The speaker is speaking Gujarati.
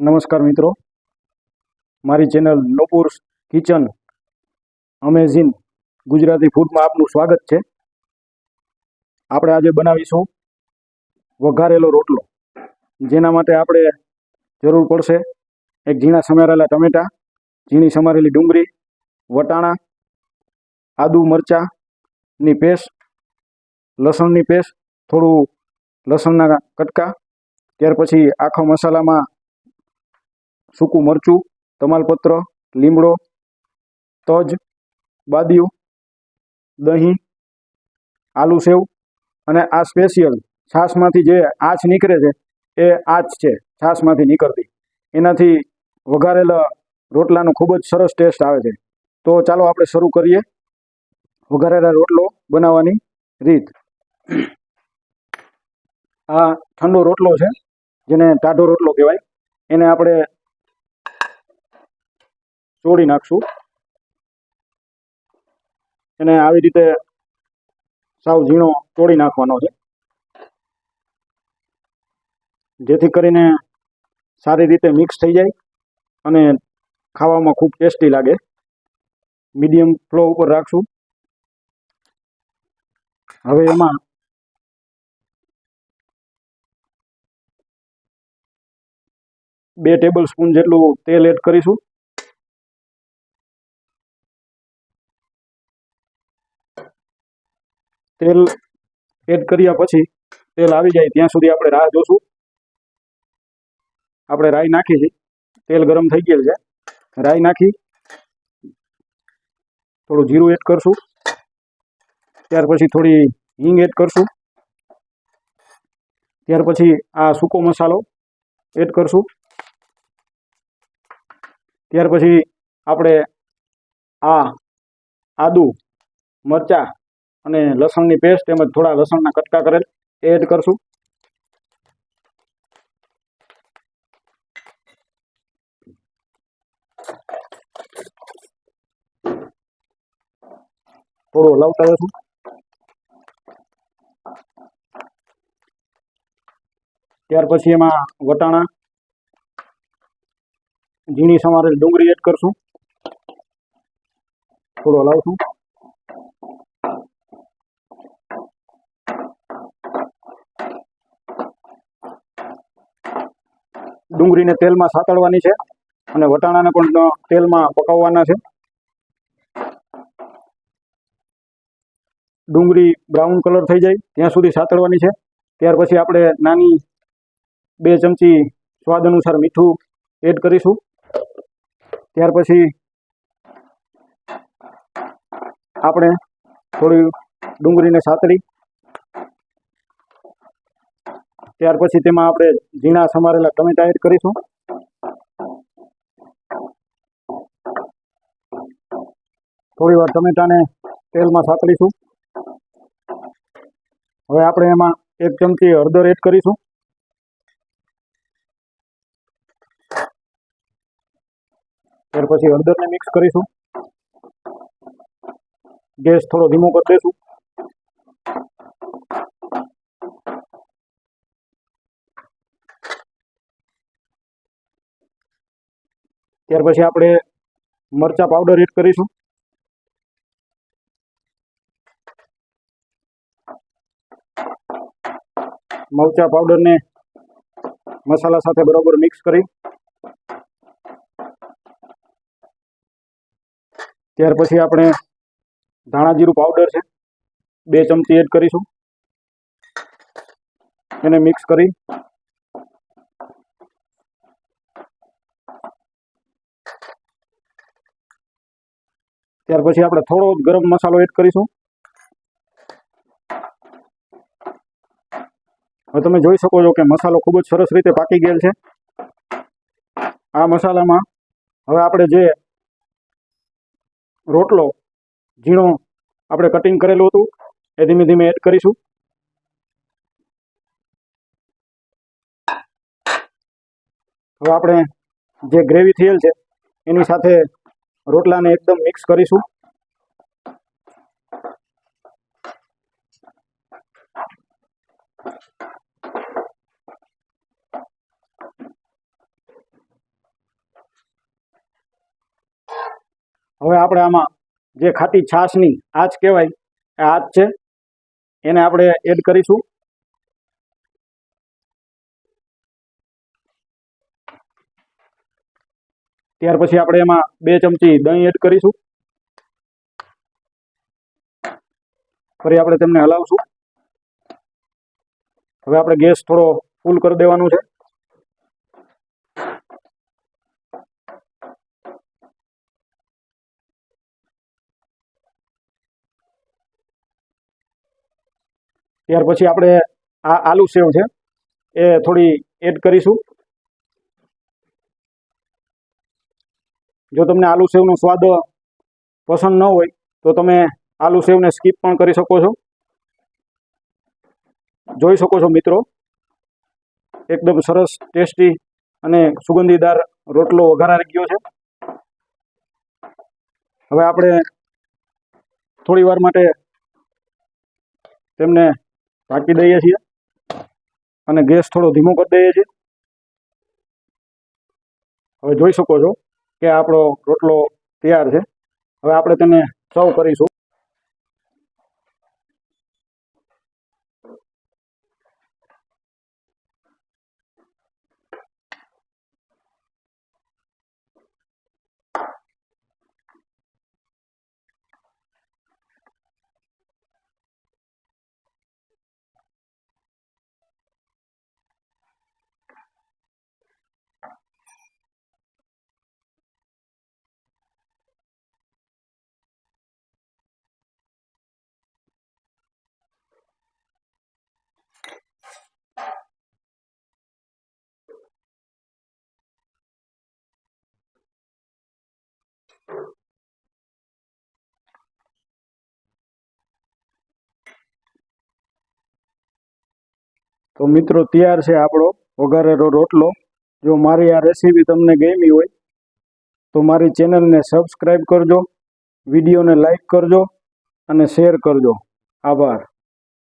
નમસ્કાર મિત્રો. મારી channel Nupur kitchen amazing Gujarati ફૂડમાં આપનું સ્વાગત છે. આપણે આજે બનાવીશું વઘારેલો રોટલો, જેના માટે આપણે જરૂર પડશે એક ઝીણા સમારેલા ટમેટાં, ઝીણી સમારેલી ડુંગળી, વટાણા, આદુ મરચાંની પેસ્ટ, લસણની પેસ્ટ, થોડું લસણના કટકા, ત્યાર પછી આખા મસાલામાં સૂકું મરચું, તમાલપત્ર, લીમડો, તજ, બાદિયું, દહીં, આલુ સેવ અને આ સ્પેશિયલ છાશમાંથી જે આંચ નીકળે છે, એ આંચ છે, છાશમાંથી નીકળતી. એનાથી વઘારેલા રોટલાનો ખૂબ જ સરસ ટેસ્ટ આવે છે. તો ચાલો આપણે શરૂ કરીએ. વઘારેલા રોટલો બનાવવાની રીત. આ ઠંડો રોટલો છે, જેને ટાઢો રોટલો કહેવાય. એને આપણે ચોળી નાખશું. એને આવી રીતે સાવ ઝીણો તોડી નાખવાનો છે. જેથી કરીને સારી રીતે મિક્સ થઈ જાય અને ખાવામાં ખૂબ ટેસ્ટી લાગે. મીડિયમ ફ્લો ઉપર રાખશું. હવે એમાં બે ટેબલ સ્પૂન જેટલું તેલ એડ કરીશું. તેલ એડ કર્યા પછી તેલ આવી જાય ત્યાં સુધી આપણે રાહ જોશું. આપણે રાઈ નાખી છે. તેલ ગરમ થઈ ગયેલ છે. રાઈ નાખી. થોડું જીરું એડ કરશું. ત્યાર પછી થોડી હિંગ એડ કરશું. ત્યાર પછી આ સૂકો મસાલો એડ કરશું. ત્યાર પછી આપણે આ આદુ, મરચાં અને લસણની પેસ્ટ તેમજ થોડા લસણના કટકા કરેલ એ એડ કરશું. થોડું હલાવતા જશું. ત્યાર પછી એમાં વટાણા, ઝીણી સમારેલ ડુંગળી એડ કરશું. થોડું હલાવશું. ડુંગળીને તેલમાં સાતળવાની છે અને વટાણાને પણ તેલમાં પકાવવાના છે. ડુંગળી બ્રાઉન કલર થઈ જાય, ત્યાં સુધી સાતળવાની છે. ત્યાર પછી આપણે નાની બે ચમચી સ્વાદ અનુસાર મીઠું એડ કરીશું. ત્યાર પછી આપણે થોડી ડુંગળીને સાતળી ત્યાર પછી તેમાં આપણે ઝીણા સમારેલા ટમેટા એડ કરીશું. થોડી વાર ટમેટાને તેલમાં સાતળીશું. હવે આપણે એમાં એક ચમચી હળદર એડ કરીશું. ત્યાર પછી હળદરને મિક્સ કરીશું. ગેસ થોડો ધીમો કરી દઈશું. ત્યાર પછી આપણે મરચા પાવડર એડ કરીશું. મરચા પાવડરને મસાલા સાથે બરોબર મિક્સ કરી. ત્યાર પછી આપણે ધાણા જીરું પાવડર છે, બે ચમચી એડ કરીશું. એને મિક્સ કરી. ત્યાર પછી આપણે થોડો ગરમ મસાલો એડ કરીશું. હવે તમે જોઈ શકો છો કે મસાલો ખૂબ જ સરસ રીતે પાકી ગયેલ છે. આ મસાલામાં હવે આપણે જે રોટલો, ઝીણો આપણે કટિંગ કરેલું હતું, એ ધીમે ધીમે એડ કરીશું. હવે આપણે જે ગ્રેવી થયેલ છે, એની સાથે રોટલાને એકદમ મિક્સ કરીશું. હવે આપણે આમાં જે ખાટી છાશની આજ કહેવાય આજ છે, એને આપણે એડ કરીશું. ત્યાર પછી આપણે એમાં બે ચમચી દહીં એડ કરીશું. ફરી આપણે તેમને હલાવશું. હવે આપણે ગેસ થોડો ફૂલ કરી દેવાનું છે. ત્યાર પછી આપણે આ આલુ સેવ છે, એ થોડી એડ કરીશું. જો તમને આલુ સેવનો સ્વાદ પસંદ ન હોય, તો તમે આલુ સેવને સ્કીપ પણ કરી શકો છો. જોઈ શકો છો મિત્રો, એકદમ સરસ, ટેસ્ટી અને સુગંધીદાર રોટલો વઘારા ગયો છે. હવે આપણે થોડી વાર માટે તેમને ઢાંકી દઈએ છીએ અને ગેસ થોડો ધીમો કરી દઈએ છીએ. હવે જોઈ શકો છો કે આપણો રોટલો તૈયાર છે. હવે આપણે તેને સર્વ કરીશું. તો મિત્રો, તૈયાર છે આપણો વઘારેલો રોટલો. જો મારી આ રેસીપી તમને ગમી હોય, તો મારી ચેનલને સબસ્ક્રાઈબ કરજો વિડીયોને લાઈક કરજો અને શેર કરજો. આભાર.